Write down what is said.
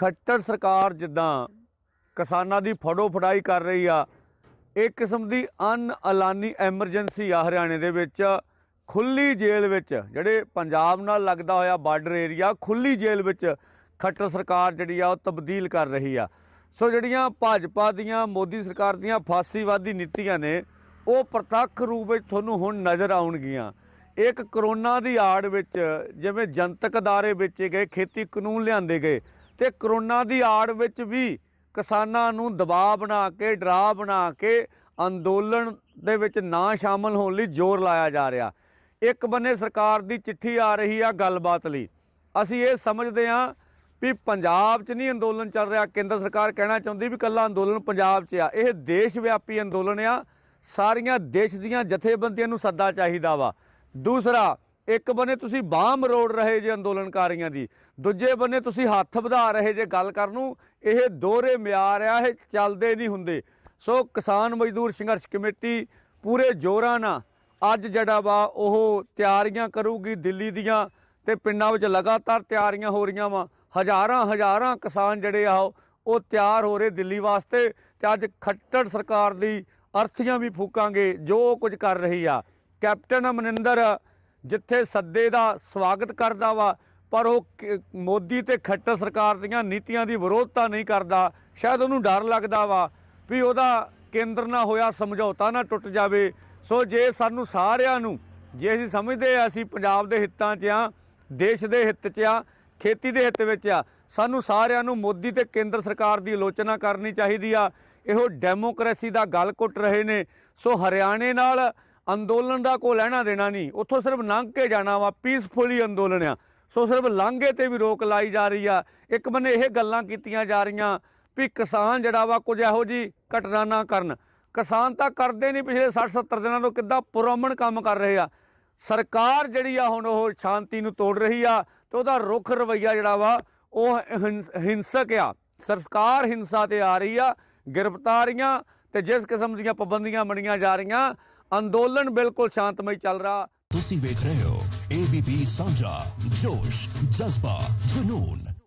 ਖੱਟਰ ਸਰਕਾਰ ਜਿੱਦਾਂ ਕਿਸਾਨਾਂ ਦੀ ਫੜੋ ਫੜਾਈ ਕਰ ਰਹੀ ਆ ਇੱਕ ਕਿਸਮ ਦੀ ਅਨ ਐਲਾਨੀ ਐਮਰਜੈਂਸੀ ਆ ਹਰਿਆਣੇ ਦੇ ਵਿੱਚ। ਖੁੱਲੀ ਜੇਲ੍ਹ ਵਿੱਚ, ਜਿਹੜੇ ਪੰਜਾਬ ਨਾਲ ਲੱਗਦਾ ਹੋਇਆ ਬਾਰਡਰ ਏਰੀਆ, ਖੁੱਲੀ ਜੇਲ੍ਹ ਵਿੱਚ ਖੱਟਰ ਸਰਕਾਰ ਜਿਹੜੀ ਆ, ਉਹ ਤਬਦੀਲ ਕਰ ਰਹੀ ਆ। ਸੋ ਜਿਹੜੀਆਂ ਭਾਜਪਾ ਦੀਆਂ, ਮੋਦੀ ਸਰਕਾਰ ਦੀਆਂ ਫਾਸੀਵਾਦੀ ਨੀਤੀਆਂ ਨੇ, ਉਹ ਪ੍ਰਤੱਖ ਰੂਪ ਵਿੱਚ ਤੁਹਾਨੂੰ ਹੁਣ ਨਜ਼ਰ ਆਉਣਗੀਆਂ। ਇੱਕ ਕਰੋਨਾ ਦੀ ਆੜ ਵਿੱਚ, ਜਿਵੇਂ ਜਨਤਕ ਅਦਾਰੇ ਵੇਚੇ ਗਏ, ਖੇਤੀ ਕਾਨੂੰਨ ਲਿਆਂਦੇ ਗਏ ਤੇ ਕਰੋਨਾ ਦੀ ਆੜ ਵਿੱਚ ਵੀ ਕਿਸਾਨਾਂ ਨੂੰ ਦਬਾਅ ਬਣਾ ਕੇ ਡਰਾ ਬਣਾ ਕੇ ਅੰਦੋਲਨ ਦੇ ਵਿੱਚ ਨਾ ਸ਼ਾਮਲ ਹੋਣ ਲਈ ਜ਼ੋਰ ਲਾਇਆ ਜਾ ਰਿਹਾ। ਇੱਕ ਬੰਨੇ ਸਰਕਾਰ ਦੀ ਚਿੱਠੀ ਆ ਰਹੀ ਆ ਗੱਲਬਾਤ ਲਈ। ਅਸੀਂ ਇਹ ਸਮਝਦੇ ਹਾਂ ਵੀ ਪੰਜਾਬ 'ਚ ਨਹੀਂ ਅੰਦੋਲਨ ਚੱਲ ਰਿਹਾ। ਕੇਂਦਰ ਸਰਕਾਰ ਕਹਿਣਾ ਚਾਹੁੰਦੀ ਵੀ ਕੱਲਾ ਅੰਦੋਲਨ ਪੰਜਾਬ 'ਚ ਆ। ਇਹ ਦੇਸ਼ ਵਿਆਪੀ ਅੰਦੋਲਨ ਆ। ਸਾਰੀਆਂ ਦੇਸ਼ ਦੀਆਂ ਜਥੇਬੰਦੀਆਂ ਨੂੰ ਸੱਦਾ ਚਾਹੀਦਾ ਵਾ। ਦੂਸਰਾ ਇੱਕ ਬੰਨੇ ਤੁਸੀਂ ਬਾਹ ਮਰੋੜ ਰਹੇ ਜੇ ਅੰਦੋਲਨਕਾਰੀਆਂ ਦੀ, ਦੂਜੇ ਬੰਨੇ ਤੁਸੀਂ ਹੱਥ ਵਧਾ ਰਹੇ ਜੇ ਗੱਲ ਕਰਨ ਨੂੰ, ਇਹ ਦੋਹਰੇ ਮਿਆਰ ਆ, ਇਹ ਚੱਲਦੇ ਨਹੀਂ ਹੁੰਦੇ। ਸੋ ਕਿਸਾਨ ਮਜ਼ਦੂਰ ਸੰਘਰਸ਼ ਕਮੇਟੀ ਪੂਰੇ ਜੋਰਾਂ ਨਾਲ ਅੱਜ ਜਿਹੜਾ ਵਾ ਉਹ ਤਿਆਰੀਆਂ ਕਰੂਗੀ ਦਿੱਲੀ ਦੀਆਂ ਤੇ ਪਿੰਡਾਂ ਵਿੱਚ ਲਗਾਤਾਰ ਤਿਆਰੀਆਂ ਹੋ ਰਹੀਆਂ ਵਾ। ਹਜ਼ਾਰਾਂ ਹਜ਼ਾਰਾਂ ਕਿਸਾਨ ਜਿਹੜੇ ਆ ਉਹ- ਤਿਆਰ ਹੋ ਰਹੇ ਦਿੱਲੀ ਵਾਸਤੇ ਤੇ ਅੱਜ ਖੱਟੜ ਸਰਕਾਰ ਦੀ ਅਰਥੀਆਂ ਵੀ ਫੂਕਾਂਗੇ, ਜੋ ਕੁਝ ਕਰ ਰਹੀ ਆ। ਕੈਪਟਨ ਅਮਰਿੰਦਰ ਜਿੱਥੇ ਸੱਦੇ ਦਾ ਸਵਾਗਤ ਕਰਦਾ ਵਾ, ਪਰ ਉਹ ਮੋਦੀ ਤੇ ਖੱਟਰ ਸਰਕਾਰ ਦੀਆਂ ਨੀਤੀਆਂ ਦੀ ਵਿਰੋਧਤਾ ਨਹੀਂ ਕਰਦਾ, ਸ਼ਾਇਦ ਉਹਨੂੰ ਡਰ ਲੱਗਦਾ ਵਾ ਵੀ ਉਹਦਾ ਕੇਂਦਰ ਨਾਲ ਹੋਇਆ, ਸਮਝੌਤਾ ਨਾ ਟੁੱਟ ਜਾਵੇ। ਸੋ ਜੇ ਸਾਨੂੰ ਸਾਰਿਆਂ ਨੂੰ, ਜੇ ਅਸੀਂ ਸਮਝਦੇ ਆ ਅਸੀਂ ਪੰਜਾਬ ਦੇ ਹਿੱਤਾਂ 'ਚ ਆ ਦੇਸ਼ ਦੇ ਹਿੱਤ 'ਚ ਆ ਖੇਤੀ ਦੇ ਹਿੱਤ ਵਿੱਚ ਆ ਸਾਨੂੰ ਸਾਰਿਆਂ ਨੂੰ ਮੋਦੀ ਤੇ ਕੇਂਦਰ ਸਰਕਾਰ ਦੀ ਆਲੋਚਨਾ ਕਰਨੀ ਚਾਹੀਦੀ ਆ। ਇਹੋ ਡੈਮੋਕ੍ਰੇਸੀ ਦਾ ਗੱਲ ਕੁੱਟ ਰਹੇ ਨੇ। ਸੋ ਹਰਿਆਣੇ ਨਾਲ ਅੰਦੋਲਨ ਦਾ ਕੋਈ ਲੈਣਾ ਦੇਣਾ ਨਹੀਂ। ਉੱਥੋਂ ਸਿਰਫ ਲੰਘ ਕੇ ਜਾਣਾ ਵਾ ਪੀਸਫੁਲੀ ਅੰਦੋਲਨ ਆ। ਸੋ ਸਿਰਫ ਲਾਂਘੇ ਤੇ ਵੀ ਰੋਕ ਲਾਈ ਜਾ ਰਹੀ ਆ। ਇੱਕ ਬੰਨੇ ਇਹ ਗੱਲਾਂ ਕੀਤੀਆਂ ਜਾ ਰਹੀਆਂ ਵੀ ਕਿਸਾਨ ਜਿਹੜਾ ਵਾ ਕੁਝ ਇਹੋ ਜੀ ਘਟਨਾ ਨਾ ਕਰਨ। ਕਿਸਾਨ ਤਾਂ ਕਰਦੇ ਨਹੀਂ ਪਿਛਲੇ 60 70 ਦਿਨਾਂ ਤੋਂ ਕਿੱਦਾਂ ਪੁਰਮਣ ਕੰਮ ਕਰ ਰਹੇ ਆ। ਸਰਕਾਰ ਜਿਹੜੀ ਆ ਹੁਣ ਉਹ ਸ਼ਾਂਤੀ ਨੂੰ ਤੋੜ ਰਹੀ ਆ ਤੇ ਉਹਦਾ ਰੁਖ ਰਵਈਆ ਜਿਹੜਾ ਵਾ ਉਹ ਹਿੰਸ- ਹਿੰਸਕ ਆ। ਸਰਕਾਰ ਹਿੰਸਾ ਤੇ ਆ ਰਹੀ ਆ, ਗ੍ਰਿਫਤਾਰੀਆਂ ਤੇ ਜਿਸ ਕਿਸਮ ਦੀਆਂ ਪਾਬੰਦੀਆਂ ਬਣੀਆਂ ਜਾ ਰਹੀਆਂ ਅੰਦੋਲਨ ਬਿਲਕੁਲ ਸ਼ਾਂਤਮਈ ਚੱਲ ਰਿਹਾ। ਤੁਸੀਂ ਵੇਖ ਰਹੇ ਹੋ ABP ਸਾਂਝਾ ਜੋਸ਼ ਜਜ਼ਬਾ ਜਨੂਨ।